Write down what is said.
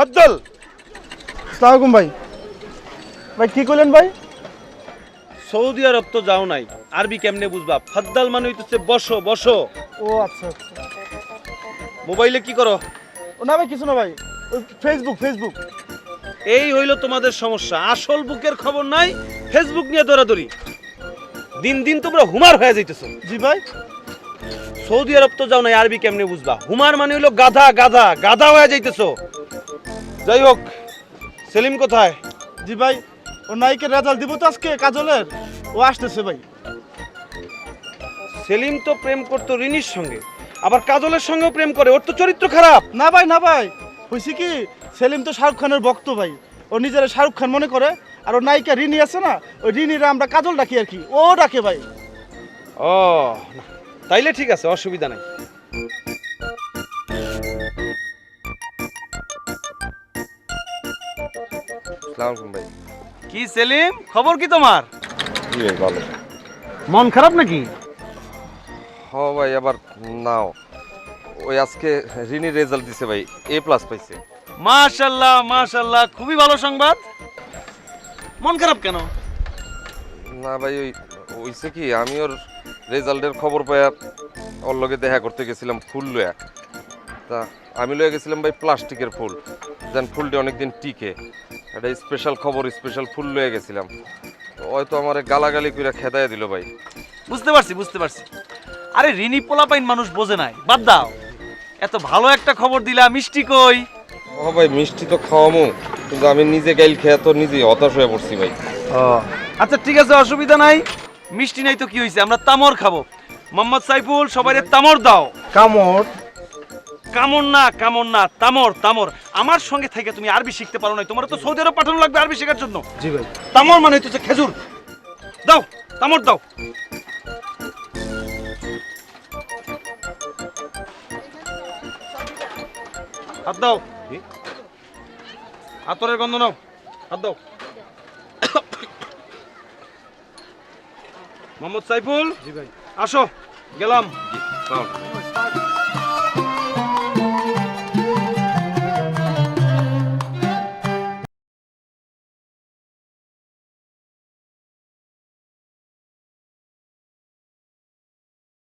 ফজ্জল সালামালাইকুম ভাই। ভাই কি করলেন ভাই? সৌদি আরব তো যাও নাই আরবি কেমনে বুঝবা? ফদ্দাল মানে হইতেছে বসো বসো। ও আচ্ছা আচ্ছা। মোবাইলে কি করো? ও না ভাই কিছু না ভাই। ফেসবুক ফেসবুক এই হইল তোমাদের সমস্যা। আসল বুকের খবর নাই ফেসবুক নিয়ে দৌড়াদৌড়ি। দিন দিন তোমরা হুমার হয়ে যাইতেছো। জি ভাই। সৌদি আরব তো যাও নাই আরবি কেমনে বুঝবা? হুমার মানে হইল গাধা গাধা গাধা হয়ে যাইতেছো। যাই হোক সেলিম কোথায়? জি ভাই ও নাইকের রেজাল্ট দিব তো আজকে কাজলের। ও আসতেছে ভাই। সেলিম তো প্রেম করতো রিনির সঙ্গে আবার কাজলের সঙ্গেও প্রেম করে ওর তো চরিত্র খারাপ। না ভাই না ভাই হয়েছে কি সেলিম তো শাহরুখ খানের ভক্ত ভাই। ও নিজেরা শাহরুখ খান মনে করে আর ও নায়িকা রিনি আছে না ওই রিনিরা আমরা কাজল ডাকি আর কি ও ডাকে ভাই। ও না, তাইলে ঠিক আছে অসুবিধা নাই। ভাই। কি সেলিম খবর কি তোমার? জি ভাই ভালো। মন খারাপ নাকি? হ ভাই আবার নাও। ওই আজকে রিনি রেজাল্ট দিছে ভাই এ প্লাস পাইছে। মাশাল্লাহ মাশাল্লাহ খুবই ভালো সংবাদ। মন খারাপ কেন? না ভাই ওই হইছে কি আমি ওর রেজাল্টের খবর পাইয়া ওর লগে দেখা করতে গেছিলাম ফুল লয়া তা আমি লয়ে গেছিলাম ভাই প্লাস্টিকের ফুল। যেন ফুলটি অনেকদিন টিকে। একটা স্পেশাল খবর স্পেশাল ফুল লয়ে গেছিলাম। হয়তো আমার গালাগালি করে খেদায় দিল ভাই। বুঝতে পারছি বুঝতে পারছি। আরে রিনি পোলাপাইন মানুষ বোঝে নাই বাদ দাও। এত ভালো একটা খবর দিলা মিষ্টি কই? ও ভাই মিষ্টি তো খাওয়ামো কিন্তু আমি নিজে গাইল খেয়ে তো নিজে হতাশ হয়ে পড়ছি ভাই। আচ্ছা ঠিক আছে অসুবিধা নাই। মিষ্টি নাই তো কি হয়েছে আমরা তামর খাব। মোহাম্মদ সাইফুল সবাই তামর দাও। কামড়। কামর না কামর না তামর তামর। আমার সঙ্গে থেকে তুমি আরবি শিখতে পারো না তোমার তো সৌদি আরব পাঠানো লাগবে আরবি শেখার জন্য। জি ভাই। তামর মানে হচ্ছে খেজুর। দাও তামর দাও। হাত দাও। আতরের গন্ধ নাও। হাত দাও। মোহাম্মদ সাইফুল? জি ভাই। আসো গেলাম। জি।